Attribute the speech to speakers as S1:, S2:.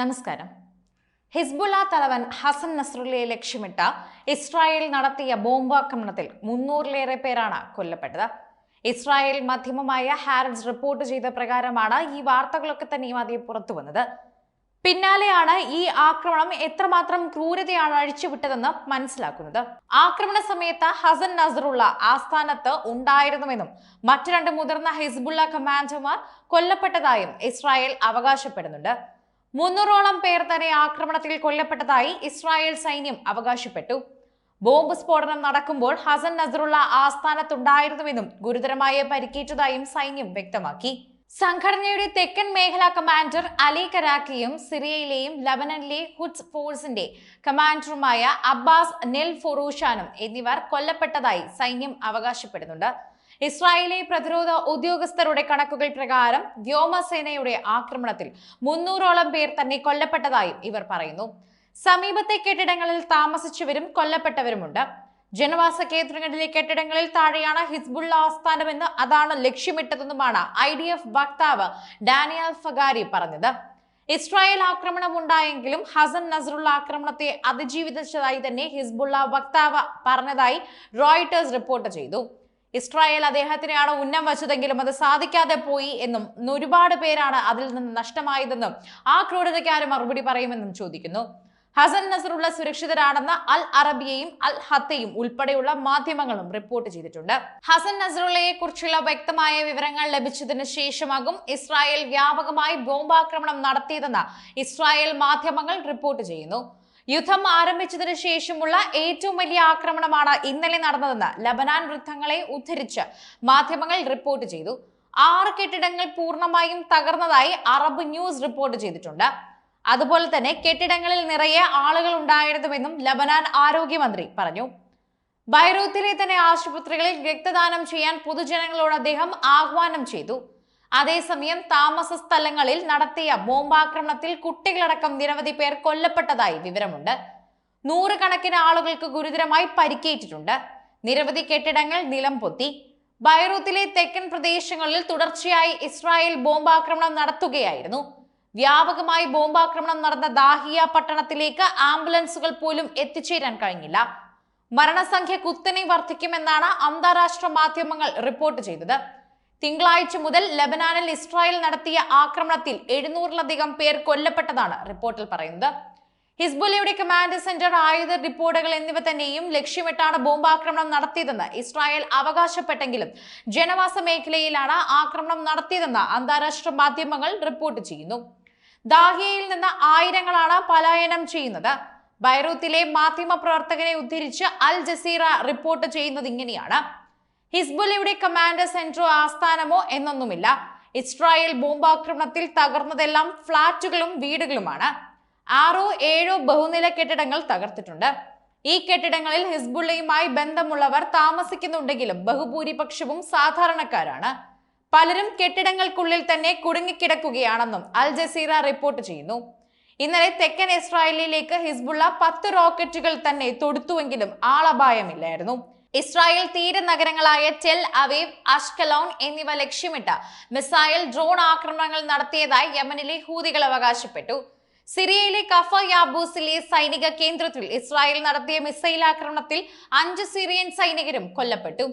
S1: നമസ്കാരം. ഹിസ്ബുള്ള തലവൻ ഹസൻ നസ്രുല്ലയെ ലക്ഷ്യമിട്ട ഇസ്രായേൽ നടത്തിയ ബോംബാക്രമണത്തിൽ മുന്നൂറിലേറെ പേരാണ് കൊല്ലപ്പെട്ടത്. ഇസ്രായേൽ മാധ്യമമായ ഹാരഡ്സ് റിപ്പോർട്ട് ചെയ്ത പ്രകാരമാണ് ഈ വാർത്തകളൊക്കെ തന്നെയും ആദ്യം പുറത്തു വന്നത്. പിന്നാലെയാണ് ഈ ആക്രമണം എത്രമാത്രം ക്രൂരതയാണ് അഴിച്ചുവിട്ടതെന്ന് മനസ്സിലാക്കുന്നത്. ആക്രമണ സമയത്ത് ഹസൻ നസറുള്ള ആസ്ഥാനത്ത് ഉണ്ടായിരുന്നുവെന്നും മറ്റു രണ്ട് മുതിർന്ന ഹിസ്ബുള്ള കമാൻഡർമാർ കൊല്ലപ്പെട്ടതായും ഇസ്രായേൽ അവകാശപ്പെടുന്നുണ്ട്. മുന്നൂറോളം പേർ തന്നെ ആക്രമണത്തിൽ കൊല്ലപ്പെട്ടതായി ഇസ്രായേൽ സൈന്യം അവകാശപ്പെട്ടു. ബോംബ് സ്ഫോടനം നടക്കുമ്പോൾ ഹസൻ നസറുള്ള ആസ്ഥാനത്തുണ്ടായിരുന്നുവെന്നും ഗുരുതരമായ പരിക്കേറ്റതായും സൈന്യം വ്യക്തമാക്കി. സംഘടനയുടെ തെക്കൻ മേഖലാ കമാൻഡർ അലി കരാക്കിയും സിറിയയിലെയും ലബനനിലെ ഹുഡ്സ് ഫോഴ്സിന്റെ കമാൻഡറുമായ അബ്ബാസ് നെൽ ഫുറൂഷാനും എന്നിവർ കൊല്ലപ്പെട്ടതായി സൈന്യം അവകാശപ്പെടുന്നുണ്ട്. ഇസ്രായേലി പ്രതിരോധ ഉദ്യോഗസ്ഥരുടെ കണക്കുകൾ പ്രകാരം വ്യോമസേനയുടെ ആക്രമണത്തിൽ മുന്നൂറോളം പേർ തന്നെ കൊല്ലപ്പെട്ടതായും ഇവർ പറയുന്നു. സമീപത്തെ കെട്ടിടങ്ങളിൽ താമസിച്ചവരും കൊല്ലപ്പെട്ടവരുമുണ്ട്. ജനവാസ കേന്ദ്രങ്ങളിലെ കെട്ടിടങ്ങളിൽ താഴെയാണ് ഹിസ്ബുള്ള ആസ്ഥാനമെന്ന് അതാണ് ലക്ഷ്യമിട്ടതെന്നുമാണ് ഐ ഡി എഫ് വക്താവ് ഡാനിയൽ ഫഗാരി പറഞ്ഞത്. ഇസ്രായേൽ ആക്രമണം ഉണ്ടായെങ്കിലും ഹസൻ നസറുള്ള ആക്രമണത്തെ അതിജീവിച്ചതായി തന്നെ ഹിസ്ബുള്ള വക്താവ് പറഞ്ഞതായി റോയിട്ടേഴ്സ് റിപ്പോർട്ട് ചെയ്തു. ഇസ്രായേൽ അദ്ദേഹത്തിനെയാണ് ഉന്നം വച്ചതെങ്കിലും അത് സാധിക്കാതെ പോയി എന്നും ഒരുപാട് പേരാണ് അതിൽ നിന്ന് നഷ്ടമായതെന്നും ആ ക്രൂരതയ്ക്ക് ആര് മറുപടി പറയുമെന്നും ചോദിക്കുന്നു. ഹസൻ നസറുള്ള സുരക്ഷിതരാണെന്ന് അൽ അറബിയയും അൽ ഹത്തയും ഉൾപ്പെടെയുള്ള മാധ്യമങ്ങളും റിപ്പോർട്ട് ചെയ്തിട്ടുണ്ട്. ഹസൻ നസറുള്ളയെ കുറിച്ചുള്ള വ്യക്തമായ വിവരങ്ങൾ ലഭിച്ചതിന് ശേഷമാകും ഇസ്രായേൽ വ്യാപകമായി ബോംബാക്രമണം നടത്തിയതെന്ന് ഇസ്രായേൽ മാധ്യമങ്ങൾ റിപ്പോർട്ട് ചെയ്യുന്നു. യുദ്ധം ആരംഭിച്ചതിനു ശേഷമുള്ള ഏറ്റവും വലിയ ആക്രമണമാണ് ഇന്നലെ നടന്നതെന്ന് ലബനാൻ വൃദ്ധങ്ങളെ ഉദ്ധരിച്ച് മാധ്യമങ്ങൾ റിപ്പോർട്ട് ചെയ്തു. ആറ് കെട്ടിടങ്ങൾ പൂർണമായും തകർന്നതായി അറബ് ന്യൂസ് റിപ്പോർട്ട് ചെയ്തിട്ടുണ്ട്. അതുപോലെ തന്നെ കെട്ടിടങ്ങളിൽ നിറയെ ആളുകൾ ഉണ്ടായിരുന്നുവെന്നും ലബനാൻ ആരോഗ്യമന്ത്രി പറഞ്ഞു. ബൈറൂത്തിലെ തന്നെ ആശുപത്രികളിൽ രക്തദാനം ചെയ്യാൻ പൊതുജനങ്ങളോട് അദ്ദേഹം ആഹ്വാനം ചെയ്തു. അതേസമയം താമസ സ്ഥലങ്ങളിൽ നടത്തിയ ബോംബാക്രമണത്തിൽ കുട്ടികളടക്കം നിരവധി പേർ കൊല്ലപ്പെട്ടതായി വിവരമുണ്ട്. നൂറുകണക്കിന് ആളുകൾക്ക് ഗുരുതരമായി പരിക്കേറ്റിട്ടുണ്ട്. നിരവധി കെട്ടിടങ്ങൾ നിലം പൊത്തി. ബൈറൂത്തിലെ തെക്കൻ പ്രദേശങ്ങളിൽ തുടർച്ചയായി ഇസ്രായേൽ ബോംബാക്രമണം നടത്തുകയായിരുന്നു. വ്യാപകമായി ബോംബാക്രമണം നടന്ന ദാഹിയ പട്ടണത്തിലേക്ക് ആംബുലൻസുകൾ പോലും എത്തിച്ചേരാൻ കഴിഞ്ഞില്ല. മരണസംഖ്യ കുത്തനെ വർദ്ധിക്കുമെന്നാണ് അന്താരാഷ്ട്ര മാധ്യമങ്ങൾ റിപ്പോർട്ട് ചെയ്തത്. തിങ്കളാഴ്ച മുതൽ ലബനാനിൽ ഇസ്രായേൽ നടത്തിയ ആക്രമണത്തിൽ എഴുന്നൂറിലധികം പേർ കൊല്ലപ്പെട്ടതാണ് റിപ്പോർട്ടിൽ പറയുന്നത്. ഹിസ്ബുല്ലയുടെ കമാൻഡ് സെന്റർ ആയുധ റിപ്പോർട്ടുകൾ എന്നിവ തന്നെയും ലക്ഷ്യമിട്ടാണ് ബോംബാക്രമണം നടത്തിയതെന്ന് ഇസ്രായേൽ അവകാശപ്പെട്ടെങ്കിലും ജനവാസ മേഖലയിലാണ് ആക്രമണം നടത്തിയതെന്ന് അന്താരാഷ്ട്ര മാധ്യമങ്ങൾ റിപ്പോർട്ട് ചെയ്യുന്നു. ദാഹിയയിൽ നിന്ന് ആയിരങ്ങളാണ് പലായനം ചെയ്യുന്നത്. ബൈറൂത്തിലെ മാധ്യമ പ്രവർത്തകനെ ഉദ്ധരിച്ച് അൽ ജസീറ റിപ്പോർട്ട് ചെയ്യുന്നത് ഇങ്ങനെയാണ്. ഹിസ്ബുല്ലയുടെ കമാൻഡർ സെന്ററോ ആസ്ഥാനമോ എന്നൊന്നുമില്ല. ഇസ്രായേൽ ബോംബാക്രമണത്തിൽ തകർന്നതെല്ലാം ഫ്ളാറ്റുകളും വീടുകളുമാണ്. ആറോ ഏഴോ ബഹുനില കെട്ടിടങ്ങൾ തകർത്തിട്ടുണ്ട്. ഈ കെട്ടിടങ്ങളിൽ ഹിസ്ബുള്ളയുമായി ബന്ധമുള്ളവർ താമസിക്കുന്നുണ്ടെങ്കിലും ബഹുഭൂരിപക്ഷവും സാധാരണക്കാരാണ്. പലരും കെട്ടിടങ്ങൾക്കുള്ളിൽ തന്നെ കുടുങ്ങിക്കിടക്കുകയാണെന്നും അൽ ജസീറ റിപ്പോർട്ട് ചെയ്യുന്നു. ഇന്നലെ തെക്കൻ ഇസ്രായേലിലേക്ക് ഹിസ്ബുള്ള പത്ത് റോക്കറ്റുകൾ തന്നെ തൊടുത്തുവെങ്കിലും ആളപായമില്ലായിരുന്നു. ഇസ്രായേൽ തീര നഗരങ്ങളായ ടെൽ അവീവ് അഷ്കലോൺ എന്നിവ ലക്ഷ്യമിട്ട് മിസൈൽ ഡ്രോൺ ആക്രമണങ്ങൾ നടത്തിയതായി യമനിലെ ഹൂതികൾ അവകാശപ്പെട്ടു. സിറിയയിലെ കഫ യാബൂസിലെ സൈനിക കേന്ദ്രത്തിൽ ഇസ്രായേൽ നടത്തിയ മിസൈൽ ആക്രമണത്തിൽ അഞ്ച് സിറിയൻ സൈനികരും കൊല്ലപ്പെട്ടു.